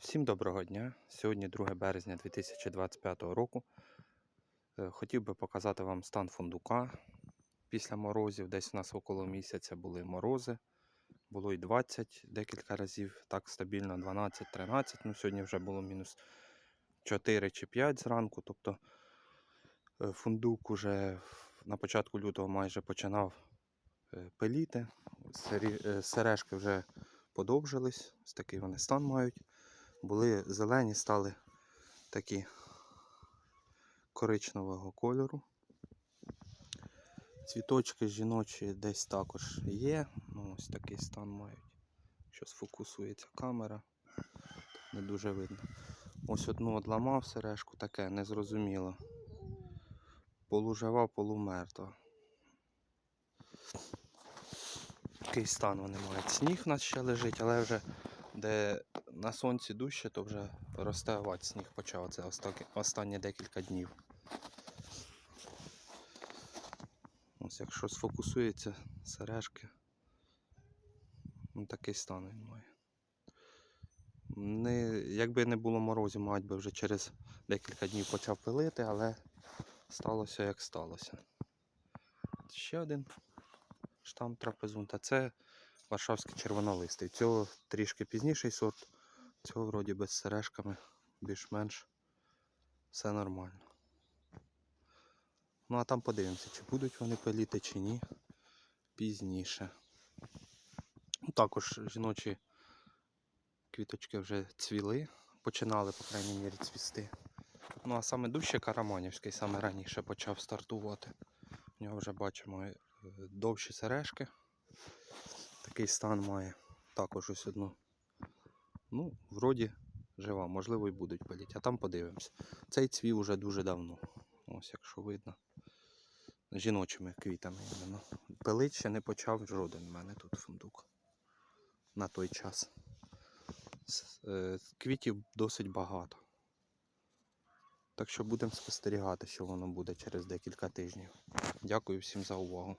Всім доброго дня. Сьогодні 2 березня 2025 року. Е, Хотів би показати вам стан фундука після морозів. Десь у нас около місяця були морози. Було і 20 декілька разів, так стабільно 12-13. Ну, сьогодні вже було мінус 4 чи 5 зранку. Тобто е, фундук уже на початку лютого майже починав е, пиліти. Сережки вже подовжились, ось такий вони стан мають були зелені, стали такі коричневого кольору. Цвіточки жіночі десь також є. Ну, ось такий стан мають. Що сфокусується камера, не дуже видно. Ось одну одламав сережку, таке незрозуміло. Полужива, полумертва. Такий стан вони мають. Сніг у нас ще лежить, але вже де на сонці дужче, то вже розтягувати сніг почав. Це останні, декілька днів. Ось якщо сфокусується сережки, ну, такий стан він має. Не, якби не було морозів, мабуть би вже через декілька днів почав пилити, але сталося як сталося. Ще один штам трапезунта. Це Варшавський червонолистий. Цього трішки пізніший сорт. Цього вроді без сережками більш-менш все нормально. Ну а там подивимося, чи будуть вони пиліти, чи ні. Пізніше. Ну, також жіночі квіточки вже цвіли, починали, по крайній мірі, цвісти. Ну а саме дужче Караманівський саме раніше почав стартувати. У нього вже бачимо е, довші сережки. Такий стан має. Також ось одну. Ну, вроді жива, можливо, і будуть пиліти. А там подивимось. Цей цвів уже дуже давно. Ось якщо видно. Жіночими квітами іменно. Пилить ще не почав жоден в мене тут фундук. На той час. Е, Квітів досить багато. Так що будемо спостерігати, що воно буде через декілька тижнів. Дякую всім за увагу.